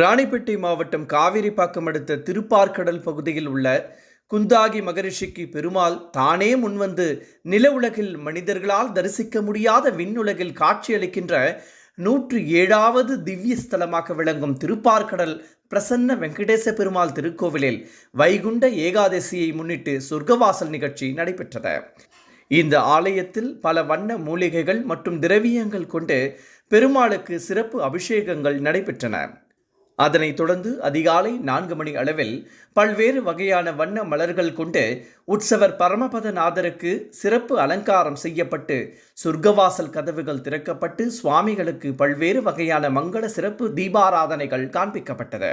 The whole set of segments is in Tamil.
ராணிப்பேட்டை மாவட்டம் காவிரிப்பாக்கம் அடுத்த திருப்பார்கடல் பகுதியில் உள்ள குந்தாகி மகரிஷிக்கு பெருமாள் தானே முன்வந்து நில உலகில் மனிதர்களால் தரிசிக்க முடியாத விண்ணுலகில் காட்சியளிக்கின்ற நூற்று ஏழாவது திவ்ய ஸ்தலமாக விளங்கும் திருப்பார்கடல் பிரசன்ன வெங்கடேச பெருமாள் திருக்கோவிலில் வைகுண்ட ஏகாதசியை முன்னிட்டு சொர்க்கவாசல் நிகழ்ச்சி நடைபெற்றது. இந்த ஆலயத்தில் பல வண்ண மூலிகைகள் மற்றும் திரவியங்கள் கொண்டு பெருமாளுக்கு சிறப்பு அபிஷேகங்கள் நடைபெற்றன. அதனைத் தொடர்ந்து அதிகாலை நான்கு மணி அளவில் பல்வேறு வகையான வண்ண மலர்கள் கொண்டு உற்சவர் பரமபதநாதருக்கு சிறப்பு அலங்காரம் செய்யப்பட்டு சொர்க்கவாசல் கதவுகள் திறக்கப்பட்டு சுவாமிகளுக்கு பல்வேறு வகையான மங்கள சிறப்பு தீபாராதனைகள் காண்பிக்கப்பட்டது.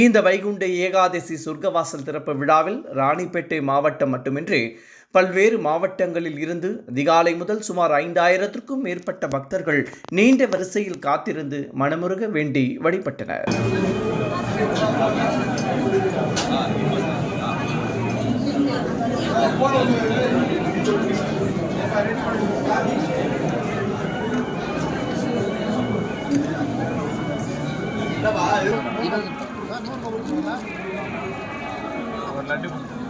இந்த வைகுண்ட ஏகாதசி சொர்க்கவாசல் திறப்பு விழாவில் ராணிப்பேட்டை மாவட்டம் மட்டுமின்றி பல்வேறு மாவட்டங்களில் இருந்து அதிகாலை முதல் சுமார் ஐந்தாயிரத்திற்கும் மேற்பட்ட பக்தர்கள் நீண்ட வரிசையில் காத்திருந்து மனமுருக வேண்டி வழிபட்டனர். ஒரு லட்டு கொடுத்துருங்க